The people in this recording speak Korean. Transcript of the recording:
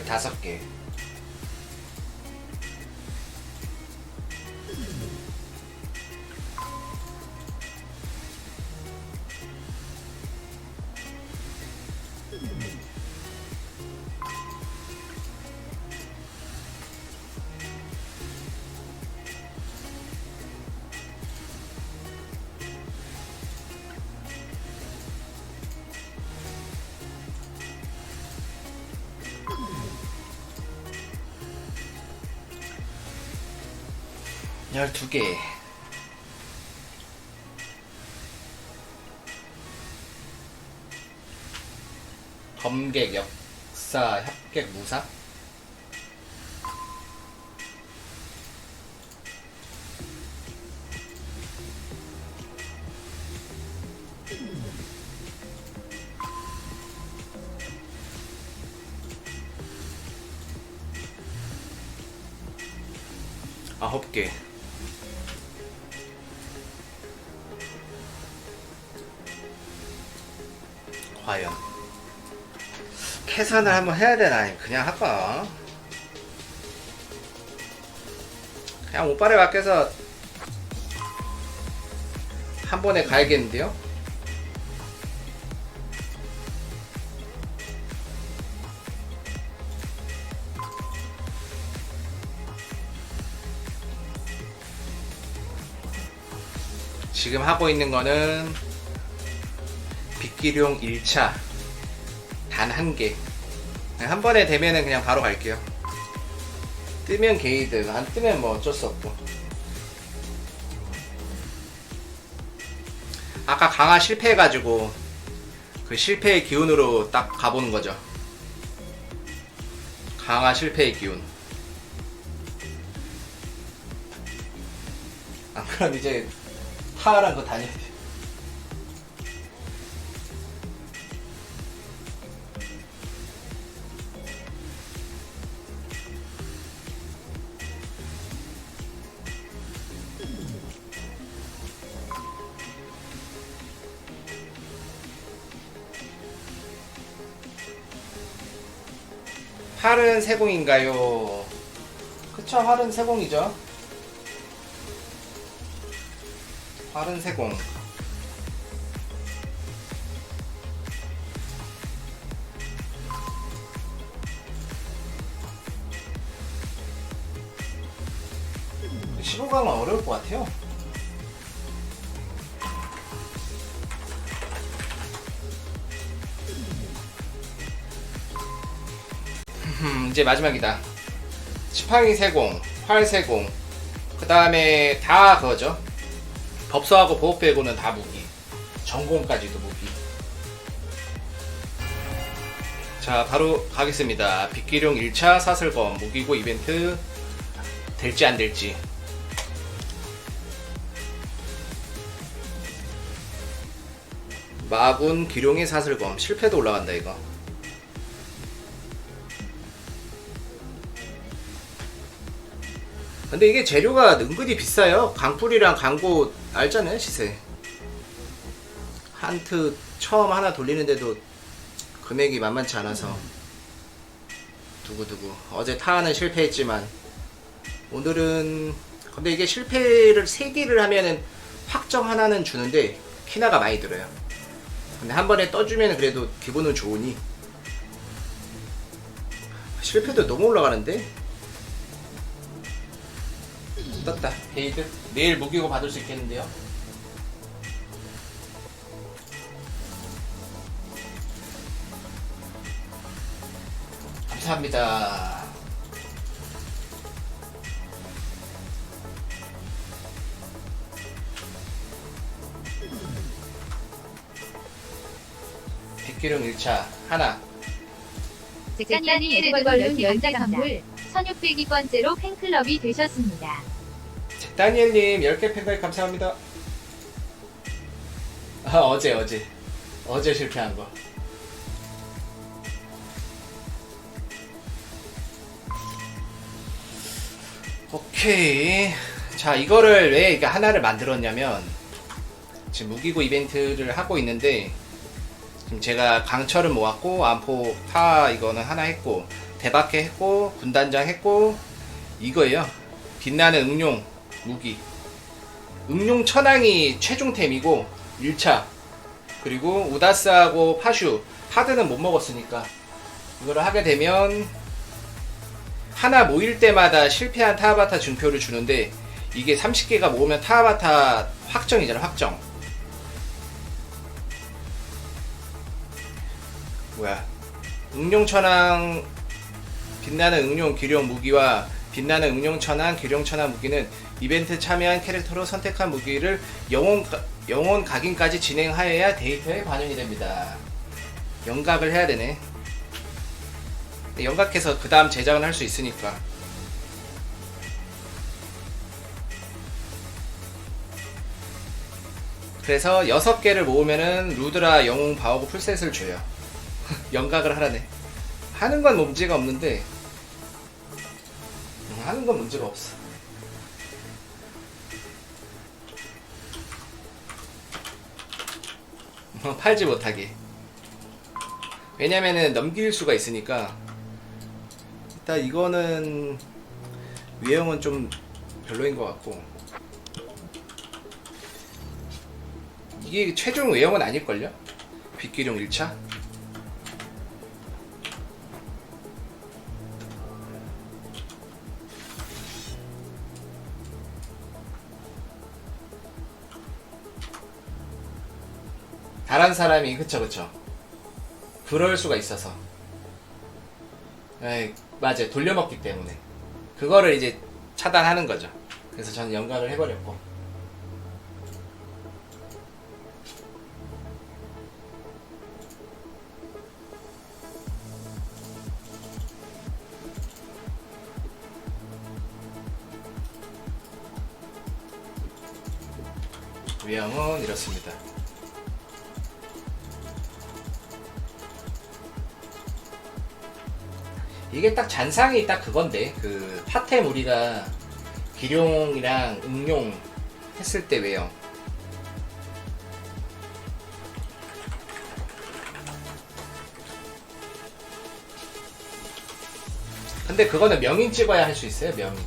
15개. 열두 개. 검객, 역사, 협객, 무사. 아홉 개. 과연 계산을 한번 해야 되나 그냥 할까? 그냥 오빠를 맡겨서 한 번에 가야겠는데요? 지금 하고 있는 거는 빗기룡 1차 단 한 개. 한 번에 되면은 그냥 바로 갈게요. 뜨면 게이드, 안 뜨면 뭐 어쩔 수 없고. 아까 강화 실패해가지고 그 실패의 기운으로 딱 가보는 거죠. 강화 실패의 기운. 아, 그럼 이제 타랑 그 다녀야 돼. 활은 세공인가요? 그쵸, 활은 세공이죠. 활은 세공. 시호강은 어려울 것 같아요. 이제 마지막이다. 지팡이 세공, 활 세공, 그 다음에 다 그거죠. 법서하고 보호 빼고는 다 무기. 전공까지도 무기. 자, 바로 가겠습니다. 빗기룡 1차 사슬검 무기고 이벤트 될지 안 될지. 마군 기룡의 사슬검 실패도 올라간다 이거. 근데 이게 재료가 은근히 비싸요. 강불이랑 강고 알잖아요 시세. 한트 처음 하나 돌리는데도 금액이 만만치 않아서 두구두구 어제 타하는 실패했지만 오늘은 근데 이게 실패를 세 개를 하면은 확정 하나는 주는데 키나가 많이 들어요. 근데 한 번에 떠주면 그래도 기분은 좋으니 실패도 너무 올라가는데 떴다. 게이드 내일 무기고 받을 수 있겠는데요? 감사합니다. 빗기름 1차 하나. 잭단이 에드벌룬 연자 선물 1602번째로 팬클럽이 되셨습니다. 다니엘님 10개 팬가입 감사합니다. 아, 어제 어제 어제 실패한 거. 오케이. 자 이거를 왜 이게 하나를 만들었냐면 지금 무기고 이벤트를 하고 있는데 지금 제가 강철은 모았고 안포 파 이거는 하나 했고 대박해 했고 군단장 했고 이거예요. 빛나는 응용 무기. 응용 천왕이 최종템이고 1차. 그리고 우다스하고 파슈. 하드는 못 먹었으니까. 이거를 하게 되면 하나 모일 때마다 실패한 타바타 증표를 주는데 이게 30개가 모으면 타바타 확정이잖아 확정. 뭐야. 응용천왕 빛나는 응용 기룡 무기와 빛나는 응용천왕 기룡천왕 무기는 이벤트 참여한 캐릭터로 선택한 무기를 영혼, 가- 영혼 각인까지 진행하여야 데이터에 반영이 됩니다. 영각을 해야 되네. 영각해서 그 다음 제작은 할 수 있으니까. 그래서 6개를 모으면은 루드라 영웅 바오고 풀셋을 줘요. 영각을 하라네. 하는 건 문제가 없는데 음, 하는 건 문제가 없어 팔지 못하게 왜냐면은 넘길 수가 있으니까 일단 이거는 외형은 좀 별로인 것 같고 이게 최종 외형은 아닐걸요? 빛기룡 1차? 다른 사람이 그쵸 그쵸. 그럴 수가 있어서. 에이, 맞아요. 돌려먹기 때문에. 그거를 이제 차단하는 거죠. 그래서 저는 연각을 해버렸고. 외형은 이렇습니다 이게 딱 잔상이 딱 그건데 그 파템 우리가 기룡이랑 응용 했을 때 왜요? 근데 그거는 명인 찍어야 할 수 있어요 명인